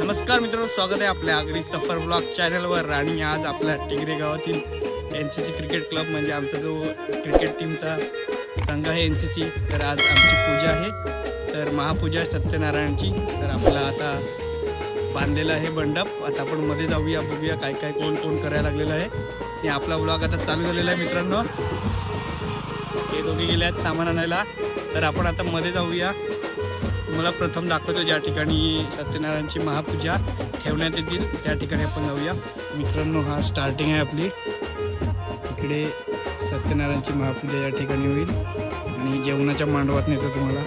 नमस्कार मित्रांनो स्वागत आहे आपल्या आगरी सफर ब्लॉग चॅनलवर. आणि आज आपल्या टिगरे गावातील N C C cricket club म्हणजे आमचा जो क्रिकेट टीमचा संघ आहे एन सी सी तर आज आमची पूजा आहे. तर महापूजा सत्यनारायणची. तर आपला आता बांधलेला आहे मंडप. आता आपण मध्ये जाऊया बघूया काय काय कोण कोण करायला लागलेलं आहे. आणि आपला ब्लॉग आता चालू झालेला आहे मित्रांनो. हे दोघे गेले आहेत सामान आणायला. तर आपण आता मध्ये जाऊया. तुम्हाला प्रथम दाखवतो ज्या ठिकाणी सत्यनारायणची महापूजा ठेवण्यात येतील. त्या ठिकाणी आपण जाऊया. मित्रांनो हा स्टार्टिंग आहे आपली. इकडे सत्यनारायणची महापूजा या ठिकाणी होईल. आणि जेवणाच्या मांडवात नेतो तुम्हाला.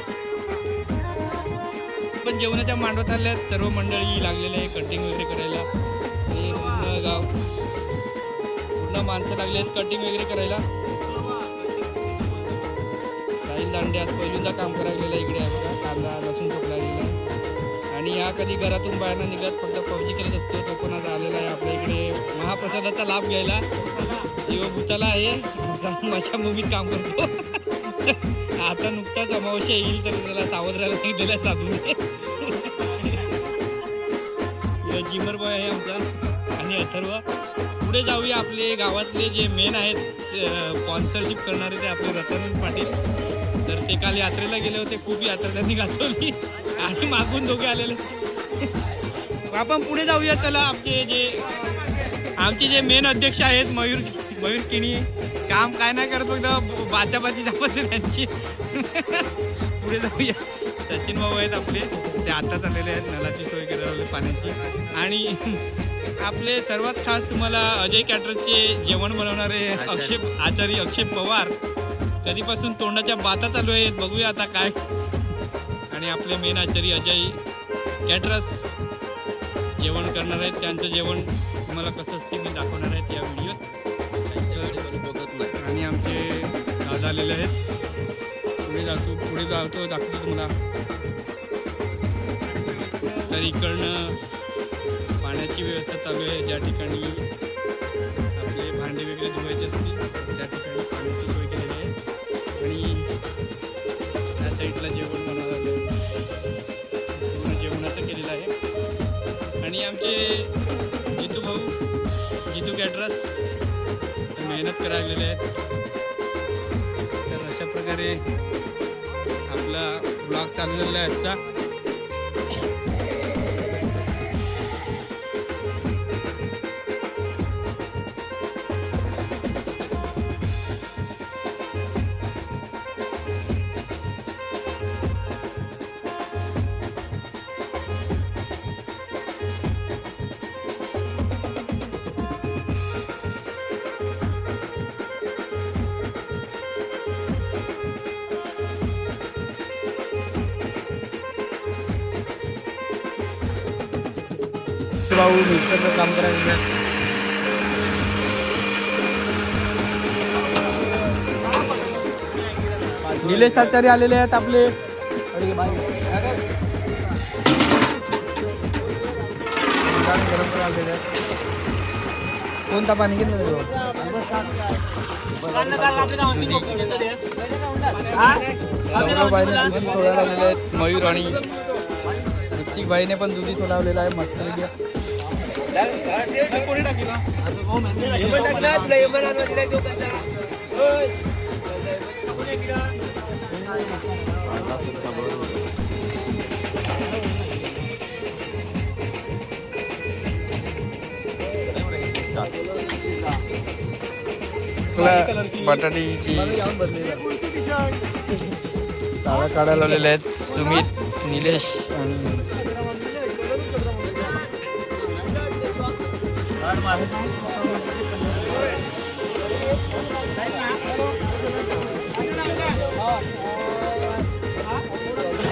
पण जेवणाच्या मांडवात आल्या सर्व मंडळी लागलेले आहे कटिंग वगैरे करायला. आणि पूर्ण गाव पूर्ण माणसं लागले आहेत कटिंग वगैरे करायला. साहिल दांडे आज पहिल्यांदा काम करायला इकडे आहे बघा अर्धा लसूण ठोकला आहे आणि या कधी घरातून बाहेर निघत फक्त पबजी खेळत असतो. तो कोणाचा आलेला आहे आपल्या इकडे. महाप्रसादाचा लाभ घ्यायला. किंवा भूताला आहे. जाऊन माझ्या मूवीत काम करतो. आता नुकताच अमावश्या येईल तर त्याला सावध राहायला सांगितलेलं आहे जिमर बॉय आहे आमचा आणि अथर्व. पुढे जाऊया आपले गावातले जे मेन आहेत स्पॉन्सरशिप करणारे ते आपले रतन पाटील. तर ते काल यात्रेला गेले होते खूप यात्रा त्यांनी गाजवली आणि मागून दोघे आलेले. आपण पुढे जाऊया चला आमचे जे आमचे जे मेन अध्यक्ष आहेत मयूर मयूर किणी. काम काय नाही करत फक्त बाचाबाची जापत त्यांची. पुढे जाऊया. सचिन भाऊ आहेत आपले. ते आताच आलेले आहेत नलाची सोय करायला पाण्याची. आणि आपले सर्वात खास तुम्हाला अजय कॅटरचे जेवण बनवणारे अक्षय आचार्य अक्षय पवार. कधीपासून तोंडाच्या बाता चालू आहेत बघूया आता काय. आणि आपले मेन आचारी अजय कॅटरस जेवण करणार आहेत. त्यांचं जेवण तुम्हाला कसं असते मी दाखवणार आहेत या व्हिडिओत आणि आमचे दादा आलेले आहेत. पुढे जातो पुढे जातो दाखवतो तुम्हाला. तर इकडनं पाण्याची व्यवस्था चालू आहे. ज्या ठिकाणी आणि आमचे जितू भाऊ जितू कॅटरस मेहनत करायलेले आहेत. तर अशा प्रकारे आपला ब्लॉग चालू झालेला आहे आजचा. भाऊ मिक्सरचं काम करायला. निलेश आचार्य आलेले आहेत आपले. कोणता पाणी घेतलं मयूर आणि ऋतिक भाईने पण दुधी सोडावलेला आहे. मस्त बटाटीची काढायला लावलेले आहेत. सुमित निलेश आणि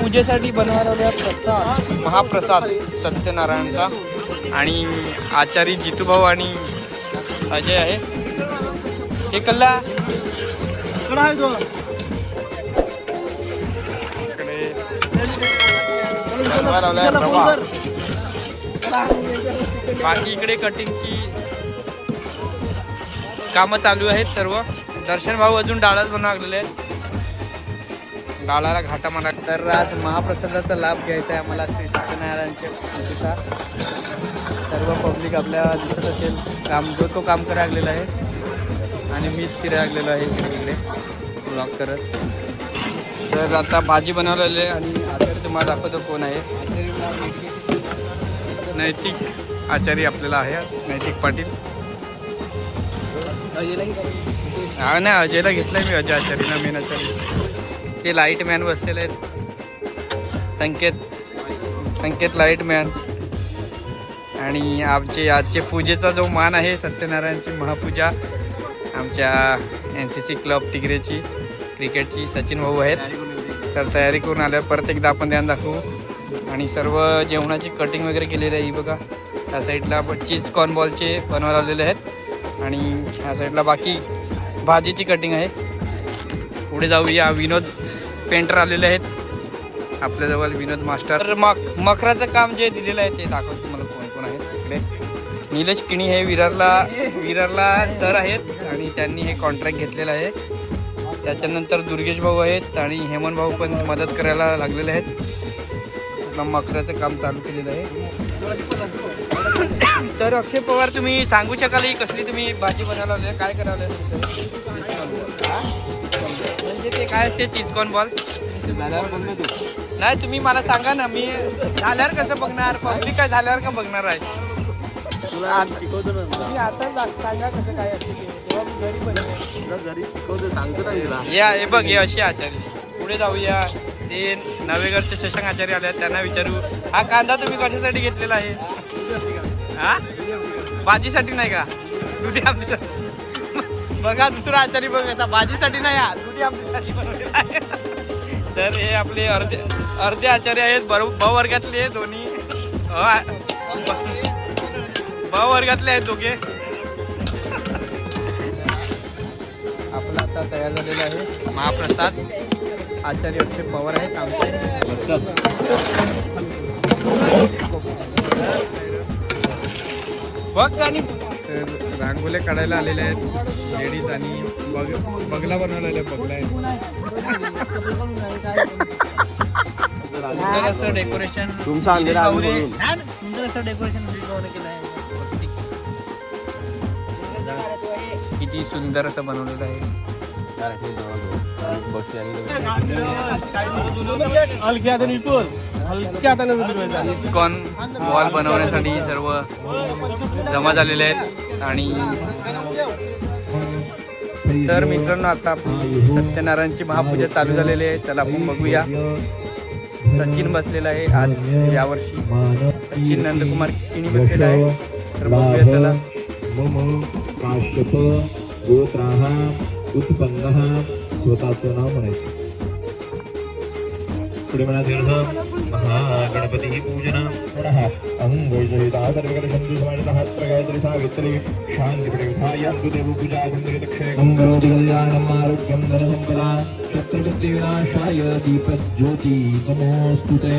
पूजेसाठी बनवायला लावलेला प्रसाद. महाप्रसाद सत्यनारायणचा आणि आचारी जितूभाऊ आणि अजय आहे. हे कल्ला. लावलाय. बाकी इकडे कटिंगची कामं चालू आहेत सर्व. दर्शन भाऊ अजून डाळच लागलेले आहेत. डाळाला घाटा म्हणा. तर आज महाप्रसादाचा लाभ घ्यायचा आहे आम्हाला श्री सत्यनारायणच्या पूजेचा सर्व पब्लिक आपल्या दिसत असेल. काम जो तो काम करायला लागलेला आहे. आणि मीच फिरायला लागलेलो आहे इकडे. तिकडे ब्लॉग करत. तर आता भाजी बनवलेली आहे आणि आचार्य तुम्हाला दाखवतो कोण आहे. नैतिक आचार्य आपल्याला आहे. नैतिक पाटील. हा ना अजयला घेतलंय मी अजय आचार्य मेन आचार्य. ते लाइट मॅन बसलेले आहेत. संकेत संकेत लाइट मॅन आणि आमचे आजचे पूजेचा जो मान आहे सत्यनारायणची महापूजा आमच्या एन सी सी क्लब तिगरेची क्रिकेटची सचिन भाऊ आहेत. तर तयारी करून आल्यावर परत एकदा आपण ध्यान दाखवू. आणि सर्व जेवणाची कटिंग वगैरे केलेली आहे ही बघा. त्या साईडला आपण चीज कॉर्न बॉलचे बनवायला लावलेले आहेत. आणि ह्या साईडला बाकी भाजीची कटिंग आहे. पुढे जाऊया. विनोद पेंटर आलेले आहेत. आपल्याजवळ विनोद मास्टर तर मक मखराचं काम जे दिलेलं आहे ते दाखवतो तुम्हाला कोण कोण आहे तिकडे निलेश किणी हे विरारला विरारला सर आहेत आणि त्यांनी हे कॉन्ट्रॅक्ट घेतलेलं आहे. त्याच्यानंतर दुर्गेश भाऊ आहेत आणि हेमंत भाऊ पण मदत करायला लागलेले आहेत. मखराचं काम चालू केलेलं आहे. तर अक्षय पवार तुम्ही सांगू शकाल ही कसली तुम्ही भाजी बनवायला लावली आहे? काय करायला म्हणजे ते काय असते चिजकॉन बॉल? नाही तुम्ही मला सांगा ना मी झाल्यावर कसं बघणार? पब्लिक काय झाल्यावर का बघणार आहे? तुम्ही आता सांगा कसं काय असते या हे बघ हे अशी आचार्य पुढे जाऊया. ते नवेगडचे शशांक आचार्य आले आहेत, त्यांना विचारू. हा कांदा तुम्ही कशासाठी घेतलेला आहे? हा? भाजीसाठी नाही का? दुधी आमच्या बघा दुसरा आचारी बघ असा भाजीसाठी नाही हा. दुधी आमच्यासाठी बनवलेला तर हे आपले अर्धे अर्धे आचार्य आहेत. बर ब वर्गातले दोन्ही. अ, ब वर्गातले आहेत दोघे. आपला आता तयार झालेला आहे. महाप्रसाद. आचार्य अक्षय पवार आहेत आमचे. बघ आणि तर रांगोल्या काढायला आलेल्या आहेत. लेडीज आणि बग बगला बनवलेला आहे बगला आहे. असं डेकोरेशन तुमचा अंधेरा आम्ही पाहुणे- बघून. हा ना, सुंदर असं डेकोरेशन केलं आहे. किती सुंदर असं बनवलेलं आहे. इस्कॉन बॉल बनवण्यासाठी सर्व जमा झालेले आहेत आणि तर मित्रांनो आता सत्यनारायणची महापूजा चालू झालेली आहे. चला आपण बघूया. सचिन बसलेला आहे आज यावर्षी. सचिन नंदकुमार किणी बसलेला आहे? तर बघूया चला. उत्पन्न स्वतःचं नाव म्हणायचं. सुडमणतीर्थ महागणपतिः पूजना शांति अङ्गोजहितादर्वकरशन्दुसमानितहात्रगायत्रिसावित्री शान्तिप्रयुधाय देवपूजागुण्डगतक्षेकं करोति कल्याणम् आरोग्यं धनसम्पदा शत्रुशक्तिविनाशाय दीपज्योति नमोऽस्तु ते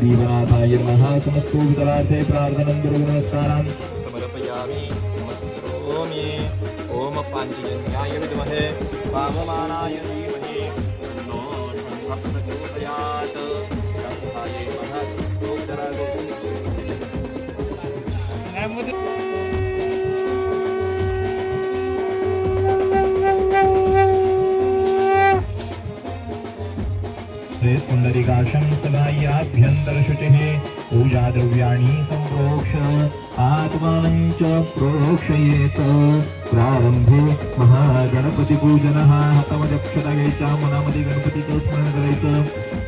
दीपनाथाय नमः समस्तो वितरार्थे समर्पयामि ओम पाञ्चजन्याय विद्महे वाममानाय धीमहि पुण्डरीकाशं सदायाभ्यन्तरशुचिः पूजाद्रव्याणि सम्प्रोक्ष आत्मानं च प्रोक्षयेत्। प्रारंभे महागणपतीपूजनः हतमदक्षतयेच्या मनामध्ये गणपतीचं स्मरण करायचं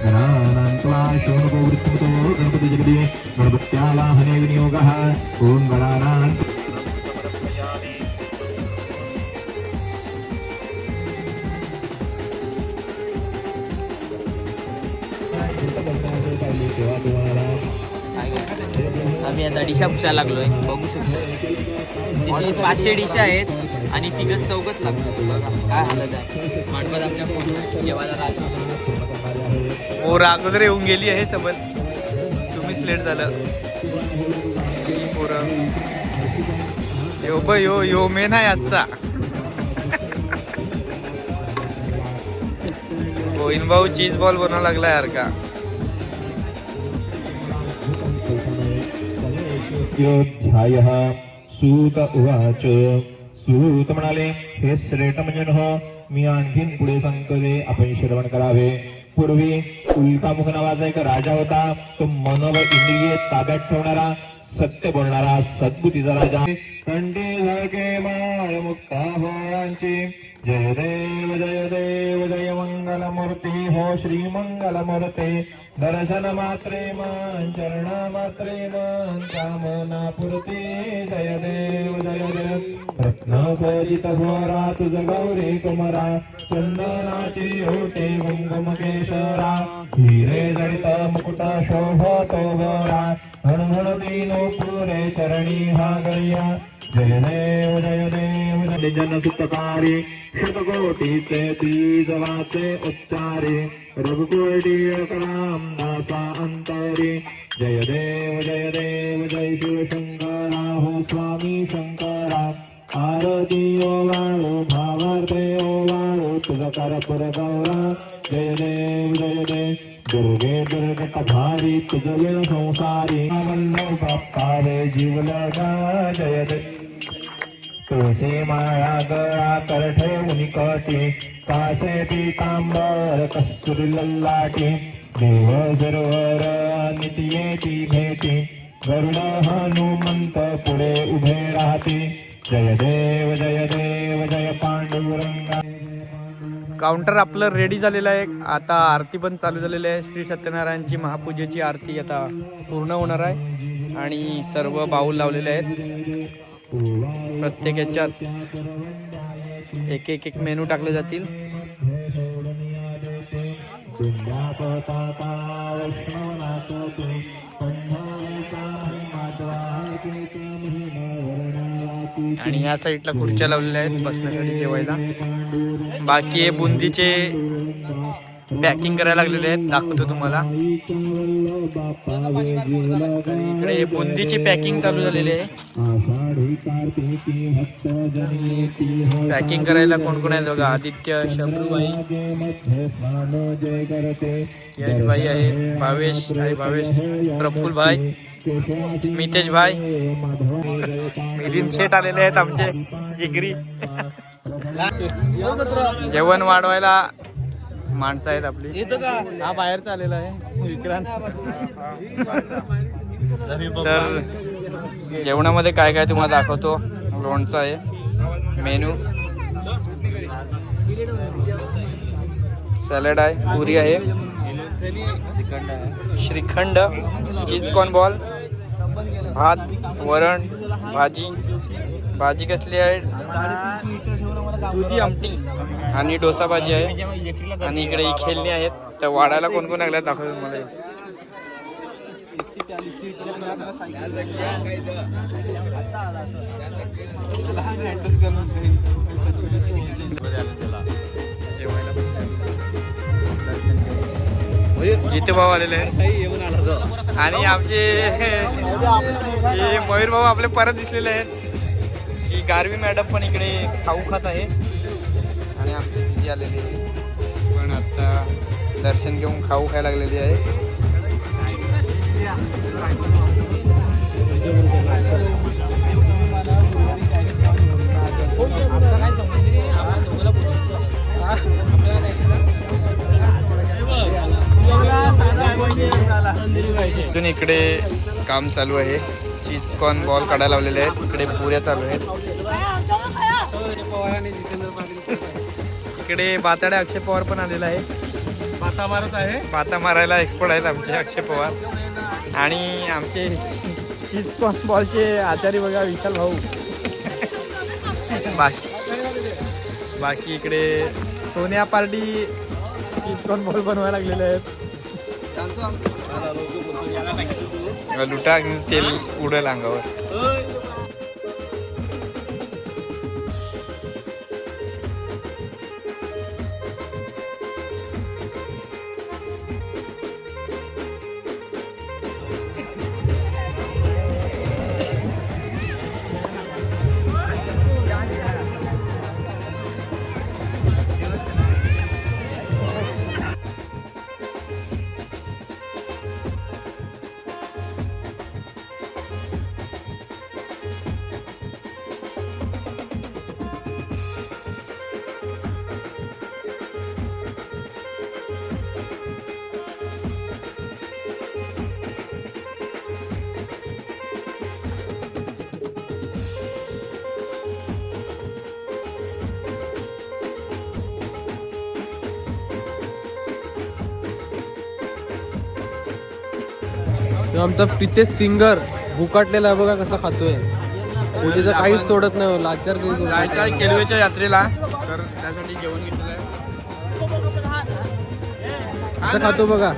गणानान्त्वा शोणको गणपतिजगदे गणपत्यालाहने विनियोगः ॐ गणानान् डिशा पुसायला लागलो आहे बघू शकतो. तिथे पाचशे डिशा आहेत आणि तिघच चौकच लागतो बघा काय हालत आहे. मांडवत आमच्या फोन जेवायला राहतो हो, पोरं अगोदर येऊन गेली आहे सोबत तुम्हीच लेट झालं. पोरं. यो ब यो यो मेन आहे आजचा. गोविंद भाऊ चीज बॉल बनवा लागला यार का? ध्यायः सूत उवाच। सूत म्हणाले हे श्रेष्ठ म्हणजे मी आणखीन पुढे सांगतोय आपण श्रवण करावे. पूर्वी उल्कामुख नावाचा एक राजा होता. तो मन इंद्रिय ताब्यात ठेवणारा सत्य बोलणारा सद्बुद्धीचा राजा. कंडी झळके माळ मुक्ता भोळांची. जय देव जय देव जय मंगल मूर्ती हो श्री मंगल मूर्ते दर्शन मात्रे मान चरणा मात्रे मान. कामना पुरती जय देव जय देव. रत्न खचित घोरा तुझ गौरी कुमरा. चंदनाची ओटे कुंकुम केशरा हिरे जडित मुकुट शोभतो गोरा हणहणती नो पुरे चरणी हा जय देव जय देव। जन सुतकारी शतकोटीचे तीज उच्चारे। रघुकोटी कलाम दासा अंतरी। जय देव जय देव जय शिव शंकरा हो स्वामी शंकरा। आरती ओवाळो भावार्थे ओवाळो तुझा कर गौरा। जय देव जय देव। दुर्गे दुर्गट भारी तुझ संसारी वल्लभ बाप्पा रे जीवलगा जय देव तुळशी माळा गळा कर ठेवून कटी कासे पितांबर कस्तुरी लल्लाटी. देव सरोवर सर्वर नित्येती भेटी गरुड हनुमंत पुढे उभे राहते. जय देव जय देव जय पांडुरंगा. काउंटर आपलं रेडी झालेलं आहे. आता आरती पण चालू झालेली आहे. श्री सत्यनारायणची महापूजेची आरती आता पूर्ण होणार आहे. आणि सर्व बाऊल लावलेले आहेत. प्रत्येक याच्यात एक एक एक मेनू टाकले जातील. आणि या साईडला खुर्च्या लावलेल्या आहेत बसण्यासाठी जेवायला. बाकी हे बुंदीचे पॅकिंग करायला लागलेले आहेत. दाखवतो तुम्हाला. इकडे हे बुंदीची पॅकिंग चालू झालेली आहे. पॅकिंग करायला कोण कोण आहेत बघा? आदित्य शंभूबाई मध्ये आहे भावेश आहे भावेश प्रफुल भाई मितेश भाई मिलिंद सेट आलेले आहेत आमचे जिगरी. जेवण वाढवायला माणसं आहेत आपली. हा बाहेरचा आलेला आहे. विक्रांत. तर जेवणामध्ये काय काय तुम्हाला दाखवतो? लोणचं आहे. मेनू. सॅलड आहे पुरी आहे. श्रीखंड चीज कॉर्न बॉल भात वरण भाजी. भाजी कसली आहे? दुधी आमटी आणि डोसा भाजी आहे. आणि इकडे ही खेळणी आहेत. तर वाढायला कोण कोण लागल्यात दाखवतो मला. म्हणजे जिते भाऊ आलेले आणि आमचे हे मयूर भाऊ आपले परत दिसलेले आहेत. ही गारवी मॅडम पण इकडे खाऊ खात आहे. आणि आमची दिदी आलेली आहे. पण आता दर्शन घेऊन खाऊ खायला लागलेली आहे. इथून इकडे काम चालू आहे. चीज कॉर्न बॉल काढायला लावलेले आहेत. इकडे पुऱ्या चालू आहेत. इकडे बाताड्या अक्षय पवार पण आलेला आहे. बाता मारत आहे. बाता मारायला एक्सपर्ट आहेत आमचे अक्षय पवार. आणि आमचे चीज कॉर्न बॉलचे आचारी बघा विशाल भाऊ. बाकी बाकी इकडे Sonya party cheese corn ball बनवायला लागलेले आहेत. लुटा तेल उडेल अंगावर. तो आमचा पितेश सिंगर भुकाटलेला आहे. बघा कसा खातोय. पूजेचं काहीच सोडत नाही. लाचार होता. केलवेच्या यात्रेला. तर त्यासाठी जेवण घेतलेलं आहे. खातो बघा.